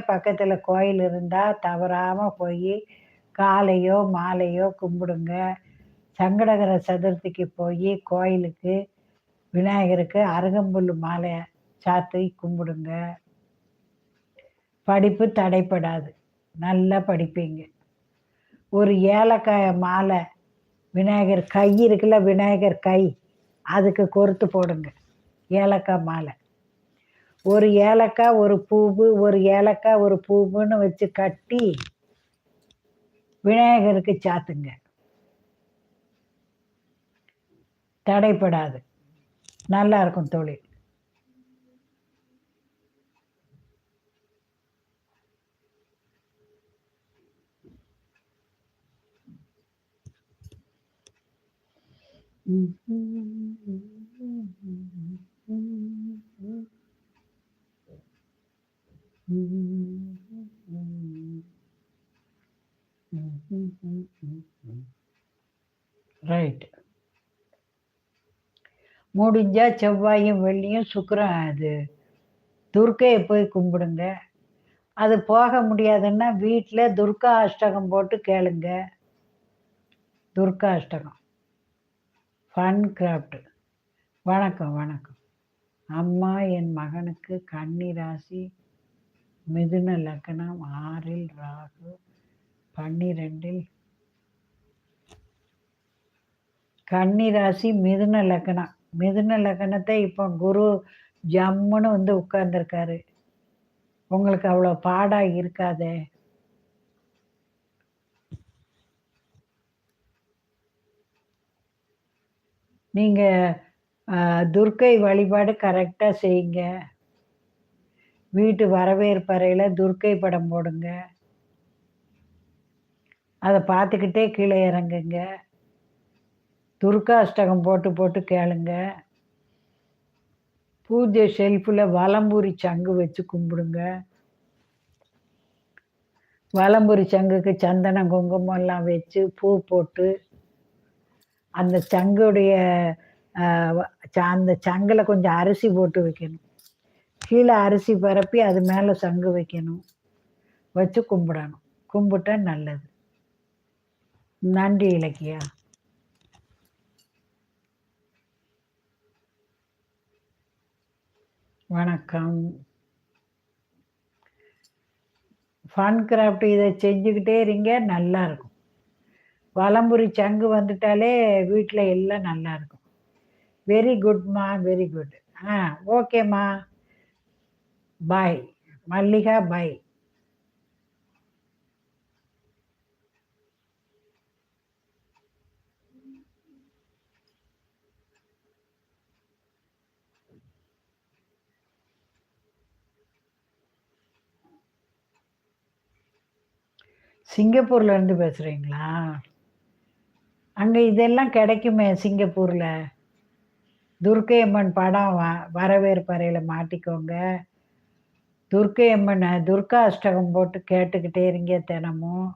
பக்கத்தில் கோயில் இருந்தால் தவறாமல் போய் காலையோ மாலையோ கும்பிடுங்க. சங்கடகர சதுர்த்திக்கு போய் கோயிலுக்கு விநாயகருக்கு அருகம்புல் மாலை சாத்தி கும்பிடுங்க. படிப்பு தடைப்படாது. நல்லா படிப்பீங்க. ஒரு ஏலக்காய் மாலை விநாயகர் கை இருக்குல்ல விநாயகர் கை அதுக்கு கொறுத்து போடுங்க. ஏலக்காய் மாலை. ஒரு ஏலக்காய் ஒரு பூவு ஒரு ஏலக்காய் ஒரு பூவுன்னு வச்சு கட்டி விநாயகருக்கு சாத்துங்க. தடைப்படாது. நல்லா இருக்கும் தொழில் ரைட் முடிஞ்சா செவ்வாயும் வெள்ளியும் சுக்கிரம் அது. துர்க்கையை போய் கும்பிடுங்க. அது போக முடியாதுன்னா வீட்டில் துர்கா அஷ்டகம் போட்டு கேளுங்க. துர்கா அஷ்டகம். ஃபன் கிராஃப்ட் வணக்கம் வணக்கம். அம்மா என் மகனுக்கு கன்னி ராசி மிதுன லக்னம் ஆறில் ராகு பன்னிரெண்டில் கன்னிராசி மிதுன லக்னம். மிதுன லக்னத்தை இப்போ குரு ஜம்முன்னு வந்து உட்கார்ந்துருக்காரு. உங்களுக்கு அவ்வளோ பாடாக இருக்காதே. நீங்கள் துர்க்கை வழிபாடு கரெக்டாக செய்யுங்க. வீட்டு வரவேற்பறையில் துர்க்கை படம் போடுங்க. அதை பார்த்துக்கிட்டே கீழே இறங்குங்க. துர்காஷ்டகம் போட்டு போட்டு கேளுங்க. பூஜை ஷெல்ஃபில் வலம்பூரி சங்கு வச்சு கும்பிடுங்க. வலம்புரி சங்குக்கு சந்தனம் குங்குமம் எல்லாம் வச்சு பூ போட்டு அந்த சங்குடைய அந்த சங்கில் கொஞ்சம் அரிசி போட்டு வைக்கணும். கீழே அரிசி பரப்பி அது மேலே சங்கு வைக்கணும். வச்சு கும்பிடணும். கும்பிட்டா நல்லது. நன்றி இலக்கியா. வணக்கம். ஃபன் கிராஃப்ட் இதை செஞ்சுக்கிட்டே இருங்க நல்லாயிருக்கும் வலம்புரி சங்கு வந்துட்டாலே வீட்டில் எல்லாம் நல்லா இருக்கும். வெரி குட்மா வெரி குட் ஆ ஓகேம்மா பாய் மல்லிகா பாய் சிங்கப்பூர்ல இருந்து பேசுறீங்களா? அங்க இதெல்லாம் கிடைக்குமே சிங்கப்பூர்ல? துர்க்கை அம்மன் படம் வ வரவேற்பறையில மாட்டிக்கோங்க. துர்க்கை அம்மன் துர்கா அஷ்டகம் போட்டு கேட்டுக்கிட்டே இருங்க தினமும்.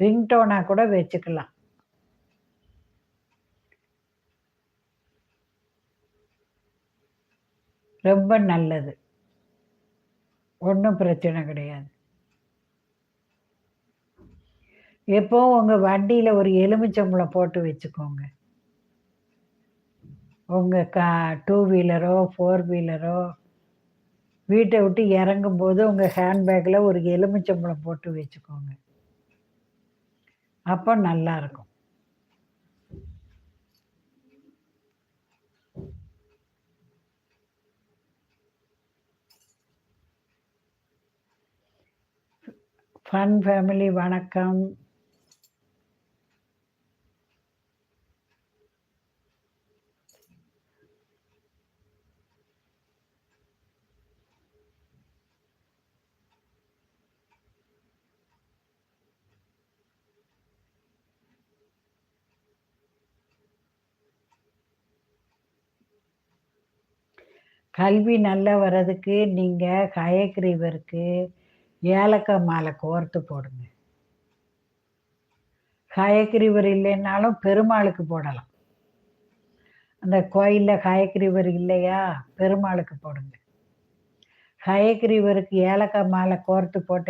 ரிங்டோனாக கூட வச்சுக்கலாம். ரொம்ப நல்லது. ஒன்றும் பிரச்சனை கிடையாது. எப்போவும் உங்கள் வண்டியில் ஒரு எலுமிச்சம்பழம் போட்டு வச்சுக்கோங்க. உங்கள் கா டூ வீலரோ ஃபோர் வீலரோ வீட்டை விட்டு இறங்கும்போது உங்கள் ஹேண்ட்பேக்கில் ஒரு எலுமிச்சம்பழம் போட்டு வச்சுக்கோங்க. அப்போ நல்லாயிருக்கும் ஃபன் ஃபேமிலி வணக்கம். கல்வி நல்லா வர்றதுக்கு நீங்கள் ஹயக்ரீவருக்கு ஏலக்காய் மாலை கோர்த்து போடுங்க. ஹயக்ரீவர் இல்லைன்னாலும் பெருமாளுக்கு போடலாம். அந்த கோயிலில் ஹயக்ரீவர் இல்லையா பெருமாளுக்கு போடுங்க. ஹயக்ரீவருக்கு ஏலக்காய் மாலை கோர்த்து போட்டு